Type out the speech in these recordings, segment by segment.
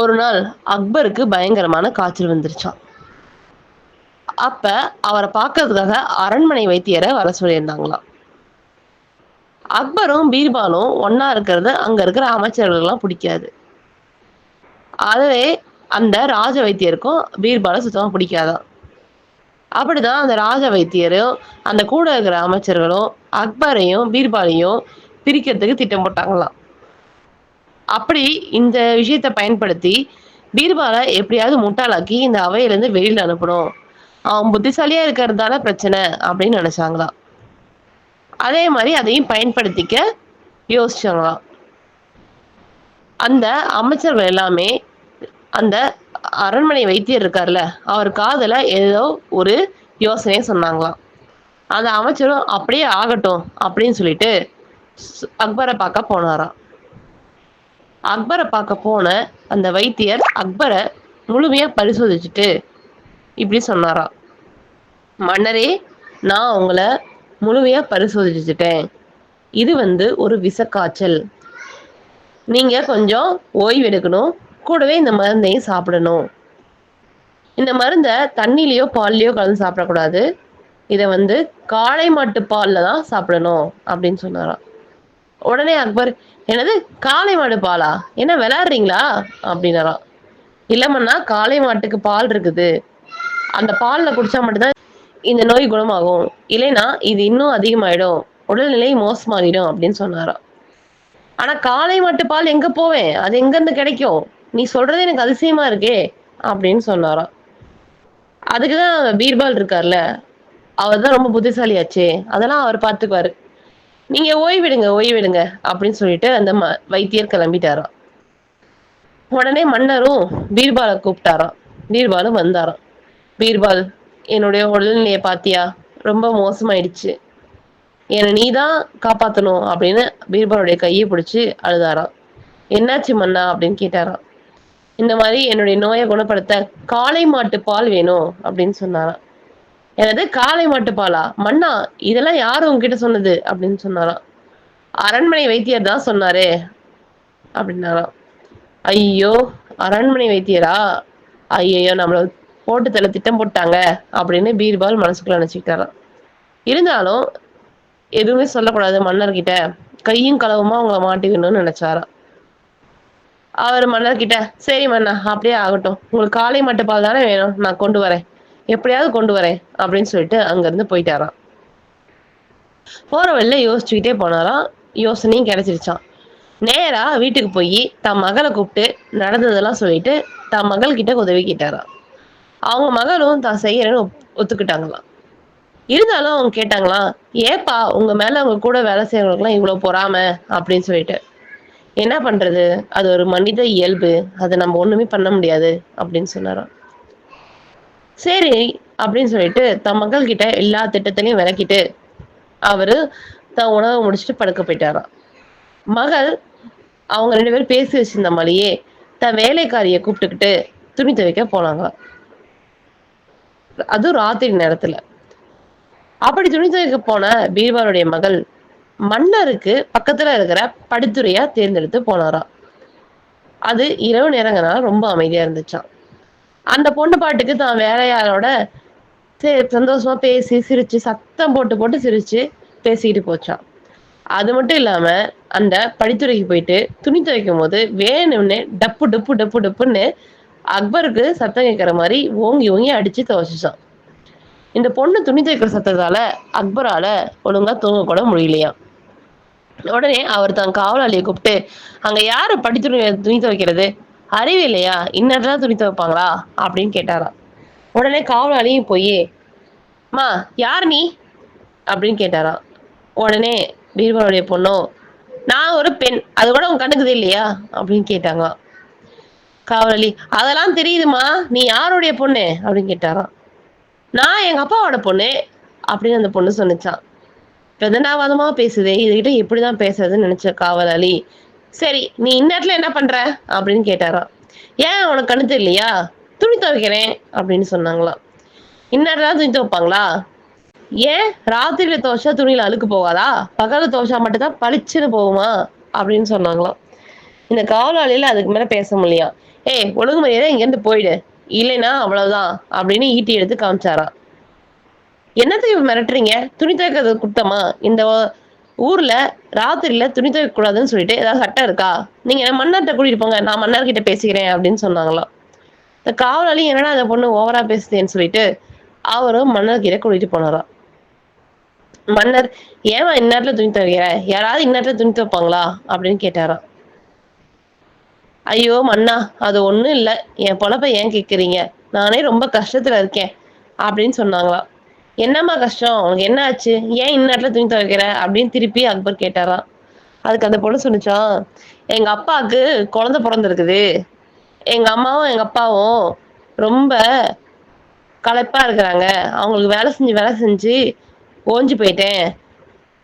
ஒரு நாள் அக்பருக்கு பயங்கரமான காய்ச்சல் வந்துருச்சான் அப்ப அவரை பார்க்கறதுக்காக அரண்மனை வைத்தியரை வர சொல்லியிருந்தாங்களாம். அக்பரும் பீர்பாலும் ஒன்னா இருக்கிறது அங்க இருக்கிற அமைச்சர்களுக்கெல்லாம் பிடிக்காது. அதுவே அந்த ராஜ வைத்தியருக்கும் பீர்பாலை சுத்தமாக பிடிக்காதான் அப்படிதான் அந்த ராஜ வைத்தியரும் அந்த கூட இருக்கிற அமைச்சர்களும் அக்பரையும் பீர்பாலையும் பிரிக்கிறதுக்கு திட்டம் போட்டாங்களாம். அப்படி இந்த விஷயத்தை பயன்படுத்தி பீர்பாலை எப்படியாவது முட்டாளாக்கி இந்த அவையிலேருந்து வெளியில் அனுப்பணும். அவன் புத்திசாலியா இருக்கிறதால பிரச்சனை அப்படின்னு நினைச்சாங்களாம். அதே மாதிரி அதையும் பயன்படுத்திக்க யோசிச்சாங்களாம். அந்த அமைச்சர்கள் எல்லாமே அந்த அரண்மனை வைத்தியர் இருக்கார்ல அவர் காதல ஏதோ ஒரு யோசனையை சொன்னாங்களாம். அந்த அமைச்சரும் அப்படியே ஆகட்டும் அப்படின்னு சொல்லிட்டு அக்பரை பார்க்க போனாராம். அக்பரை பார்க்க போன அந்த வைத்தியர் அக்பரை முழுமையா பரிசோதிச்சுட்டு இப்படி சொன்னாராம். மன்னரே நான் உங்களை முழுமையா பரிசோதிச்சுட்டேன். இது வந்து ஒரு விஷக்காய்ச்சல் நீங்க கொஞ்சம் ஓய்வு எடுக்கணும். கூடவே இந்த மருந்தையும் சாப்பிடணும். இந்த மருந்தை தண்ணிலேயோ பால்லையோ கலந்து சாப்பிடக்கூடாது. இதை வந்து காளை மாட்டு பாலில் தான் சாப்பிடணும். அப்படின்னு சொன்னாராம். உடனே அக்பர் என்னது? காளை மாடு பாலா? என்ன விளையாடுறீங்களா? அப்படின்னாராம் இல்லமண்ணா காளை மாட்டுக்கு பால் இருக்குது. அந்த பாலில் குடிச்சா மட்டும்தான் இந்த நோய் குணமாகும். இல்லைன்னா இது இன்னும் அதிகமாயிடும். உடல்நிலை மோசமாகிடும் அப்படின்னு சொன்னாராம் ஆனா காளை மாட்டு பால் எங்க போவேன்? அது எங்கேருந்து கிடைக்கும்? நீ சொல்றது எனக்கு அதிசயமா இருக்கே அப்படின்னு சொன்னாராம் அதுக்குதான் பீர்பால் இருக்கார்ல. அவர் தான் ரொம்ப புத்திசாலியாச்சே. அதெல்லாம் அவர் பார்த்துக்குவாரு. நீங்க ஓய்விடுங்க ஓய்விடுங்க அப்படின்னு சொல்லிட்டு அந்த ம- வைத்தியர் கிளம்பிட்டாராம். உடனே மன்னரும் பீர்பாலை கூப்பிட்டாராம். பீர்பாலும் வந்தாராம். பீர்பால் என்னுடைய உடல்நிலையை பாத்தியா? ரொம்ப மோசமாயிடுச்சு. என்னை நீ தான் காப்பாத்தணும் அப்படின்னு பீர்பாலுடைய கையை பிடிச்சி அழுதாராம். என்னாச்சு மன்னா அப்படின்னு கேட்டாராம். இந்த மாதிரி என்னுடைய நோயை குணப்படுத்த காளை மாட்டு பால் வேணும் அப்படின்னு சொன்னாராம். எனது காளை மாட்டுப்பாலா? மன்னா இதெல்லாம் யாரு உங்ககிட்ட சொன்னது? அப்படின்னு சொன்னாராம். அரண்மனை வைத்தியர் தான் சொன்னாரே அப்படின்னாராம். ஐயோ அரண்மனை வைத்தியரா? ஐயோ நம்மள போட்டு தள்ள திட்டம் போட்டாங்க அப்படின்னு பீர்பால் மனசுக்குள்ள நினைச்சுக்கிட்டாராம். இருந்தாலும் எதுவுமே சொல்லக்கூடாது மன்னர்கிட்ட. கையும் களவுமா அவங்கள மாட்டிக்கணும்னு நினைச்சாராம். அவர் மன்னர்கிட்ட சரி மன்னா அப்படியே ஆகட்டும். உங்களுக்கு காளை மட்டுப்பால் பால் தானே வேணும். நான் கொண்டு வரேன். எப்படியாவது கொண்டு வரேன் அப்படின்னு சொல்லிட்டு அங்கேருந்து போயிட்டாராம். போகிற வழியில் யோசிச்சுக்கிட்டே போனாராம். யோசனையும் கிடைச்சிருச்சான் நேராக வீட்டுக்கு போய் தன் மகளை கூப்பிட்டு நடந்ததெல்லாம் சொல்லிட்டு தன் மகள்கிட்ட உதவி கேட்டாராம். அவங்க மகளும் தான் செய்யறேன்னு ஒத்துக்கிட்டாங்களாம். இருந்தாலும் அவங்க கேட்டாங்களாம் ஏப்பா உங்க மேல அவங்க கூட வேலை செய்யறவங்களுக்குலாம் இவ்வளவு பொறாம அப்படின்னு சொல்லிட்டு. என்ன பண்றது? அது ஒரு மனித இயல்பு. அதை நம்ம ஒண்ணுமே பண்ண முடியாது அப்படின்னு சொன்னாராம். சரி அப்படின்னு சொல்லிட்டு தன் மகள் கிட்ட எல்லா திட்டத்திலையும் விளக்கிட்டு அவரு தன் உணவை முடிச்சுட்டு படுக்க போயிட்டாராம். மகள் அவங்க ரெண்டு பேரும் பேசி வச்சிருந்த மாதிரியே தன் வேலைக்காரியை கூப்பிட்டுக்கிட்டு துணி துவைக்க போனாங்க. அதுவும் ராத்திரி நேரத்துல. அப்படி துணி துவைக்க போன பீர்பாலுடைய மகள் மன்னருக்கு பக்கத்துல இருக்கிற படித்துறையா தேர்ந்தெடுத்து போனாராம். அது இரவு நேரங்கனால ரொம்ப அமைதியா இருந்துச்சான் அந்த பொண்ணு பாட்டுக்கு தான் வேற யாரோட சந்தோஷமா பேசி சிரிச்சு சத்தம் போட்டு போட்டு சிரிச்சு பேசிக்கிட்டு போச்சான் அது மட்டும் இல்லாம அந்த படித்துறைக்கு போயிட்டு துணி துவைக்கும் போது வேணும்னு டப்பு டப்பு டப்பு டப்புன்னு அக்பருக்கு சத்தம் கேட்கற மாதிரி ஓங்கி ஓங்கி அடிச்சு துவைச்சிச்சான் இந்த பொண்ணு துணி துவைக்கிற சத்தத்தால அக்பரால ஒழுங்கா தூங்க கூட முடியலையாம். உடனே அவர் தான் காவலாளியை கூப்பிட்டு அங்க யாரு படித்துறை துணி துவைக்கிறது? அறிவு இல்லையா இன்னதான் துணி துவைப்பாங்களா? அப்படின்னு கேட்டாராம். உடனே காவலாளியும் போய் மா யார் நீ? அப்படின்னு கேட்டாராம். உடனே பீர்பாலுடைய பொண்ணும் நான் ஒரு பெண் அது கூட உன் கண்ணுக்குது இல்லையா அப்படின்னு கேட்டாங்க. காவலாளி அதெல்லாம் தெரியுதுமா நீ யாருடைய பொண்ணு? அப்படின்னு கேட்டாராம். நான் எங்க அப்பாவோட பொண்ணு அப்படின்னு அந்த பொண்ணு சொன்னுச்சான் பெதனாவாதமா பேசுதே இதுகிட்ட எப்படிதான் பேசுறதுன்னு நினைச்ச காவலாளி சரி நீ இந்நேரத்துல என்ன பண்ற? அப்படின்னு கேட்டாராம் ஏன் உனக்கு கண்ணு தெரியலையா? துணி துவைக்கிறேன் அப்படின்னு சொன்னாங்களாம் இந்நேரம் துணி துவைப்பாங்களா? ஏன்? ராத்திரியில துவைச்சா துணியில அழுக்கு போகாதா? பகல துவைச்சா மட்டும்தான் பளிச்சுன்னு போகுமா? அப்படின்னு சொன்னாங்களாம் இந்த காவலாளியில அதுக்கு மேல பேச முடியா ஏய் ஒழுங்கு மரியாதை இங்கேருந்து போயிடு. இல்லைன்னா அவ்வளவுதான் அப்படின்னு ஈட்டி எடுத்து காமிச்சாராம் என்னத்துக்கு மிரட்டுறீங்க? துணி துவைக்கிறது குத்தமா? இந்த ஊர்ல ராத்திரியில துணி துவைக்க கூடாதுன்னு சொல்லிட்டு ஏதாவது சட்டம் இருக்கா? நீங்க என்ன மன்னர்கிட்ட கூட்டிட்டு போங்க நான் மன்னர்கிட்ட பேசிக்கிறேன் அப்படின்னு சொன்னாங்களாம். இந்த காவலாளி என்னடா அந்த பொண்ணு ஓவரா பேசுதேன்னு சொல்லிட்டு அவரும் மன்னர் கூட்டிட்டு போனாராம். மன்னர் ஏமா இந்நேரத்துல துணி துவைக்கிற? யாராவது இந்நேரத்துல துணி துவைப்பாங்களா? அப்படின்னு கேட்டாராம். ஐயோ மன்னா அது ஒண்ணும் இல்லை. என் பொழப்ப ஏன் கேக்குறீங்க? நானே ரொம்ப கஷ்டத்துல இருக்கேன் அப்படின்னு சொன்னாங்களாம். என்னம்மா கஷ்டம்? உனக்கு என்ன ஆச்சு? ஏன் இந்நேரத்துல துணி துவைக்கிற? அப்படின்னு திருப்பி அக்பர் கேட்டாராம். அதுக்கு அந்த பொண்ணு சொன்னிச்சான் எங்க அப்பாவுக்கு குழந்தை பிறந்திருக்குது. எங்க அம்மாவும் எங்க அப்பாவும் ரொம்ப களைப்பா இருக்கிறாங்க. அவங்களுக்கு வேலை செஞ்சு வேலை செஞ்சு ஓஞ்சு போயிட்டேன்.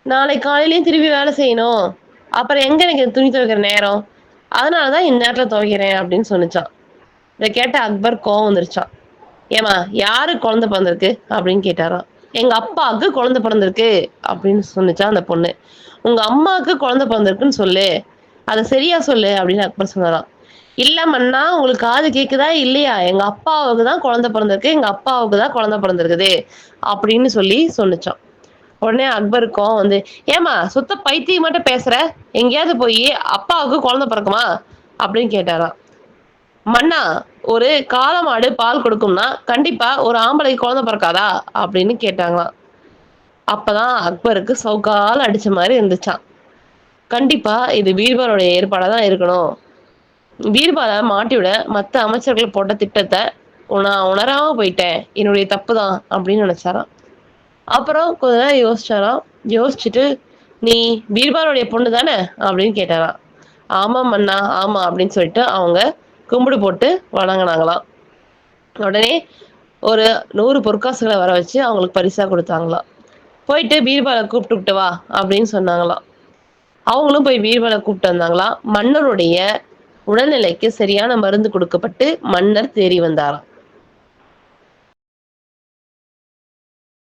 நாளைக்கு காலையிலயும் திருப்பி வேலை செய்யணும். அப்புறம் எங்க எனக்கு துணி துவைக்கிற நேரம்? அதனாலதான் இந்நேரத்துல துவைக்கிறேன் அப்படின்னு சொன்னிச்சான் இதை கேட்ட அக்பர் கோவம் வந்துருச்சான் ஏமா யாரு குழந்தை பிறந்திருக்கு அப்படின்னு கேட்டாராம். எங்க அப்பாவுக்கு குழந்தை பிறந்திருக்கு அப்படின்னு சொன்னிச்சான் அந்த பொண்ணு. உங்க அம்மாவுக்கு குழந்தை பிறந்திருக்குன்னு சொல்லு. அதை சரியா சொல்லு அப்படின்னு அக்பர் சொன்னாராம். இல்ல மன்னா உங்களுக்கு காது கேக்குதா இல்லையா? எங்க அப்பாவுக்கு தான் குழந்தை பிறந்திருக்கு எங்க அப்பாவுக்கு தான் குழந்தை பிறந்திருக்குது அப்படின்னு சொல்லி சொன்னிச்சான் உடனே அக்பருக்கும் வந்து ஏமா சுத்த பைத்தியம் மட்டும் பேசுற? எங்கேயாவது போய் அப்பாவுக்கு குழந்தை பிறக்குமா? அப்படின்னு கேட்டாராம். மன்னா ஒரு காளமாடு பால் கொடுக்கும்னா கண்டிப்பா ஒரு ஆம்பளை குழந்தை பிறக்காதா அப்படின்னு கேட்டாங்களாம். அப்பதான் அக்பருக்கு சவுக்கால் அடிச்ச மாதிரி இருந்துச்சான் கண்டிப்பா இது பீர்பாலுடைய ஏற்பாடா தான் இருக்கணும். பீர்பாலை மாட்டிவிட மத்த அமைச்சர்கள் போட்ட திட்டத்தை நான் உணராம போயிட்டேன். என்னுடைய தப்பு தான் அப்படின்னு நினைச்சாராம். அப்புறம் கொஞ்ச நேரம் யோசிச்சாராம். யோசிச்சுட்டு நீ பீர்பாலுடைய பொண்ணு தானே அப்படின்னு கேட்டாராம். ஆமா மன்னா ஆமா அப்படின்னு சொல்லிட்டு அவங்க கும்பிடு போட்டு வணங்கினாங்களாம் உடனே ஒரு நூறு பொற்காசுகளை வர வச்சு அவங்களுக்கு பரிசா கொடுத்தாங்களாம் போயிட்டு பீர்பாலை கூப்பிட்டுக்கிட்டு வா அப்படின்னு சொன்னாங்களாம் அவங்களும் போய் பீர்பாலை கூப்பிட்டு வந்தாங்களாம் மன்னருடைய உடல்நிலைக்கு சரியான மருந்து கொடுக்கப்பட்டு மன்னர் தேறி வந்தாராம்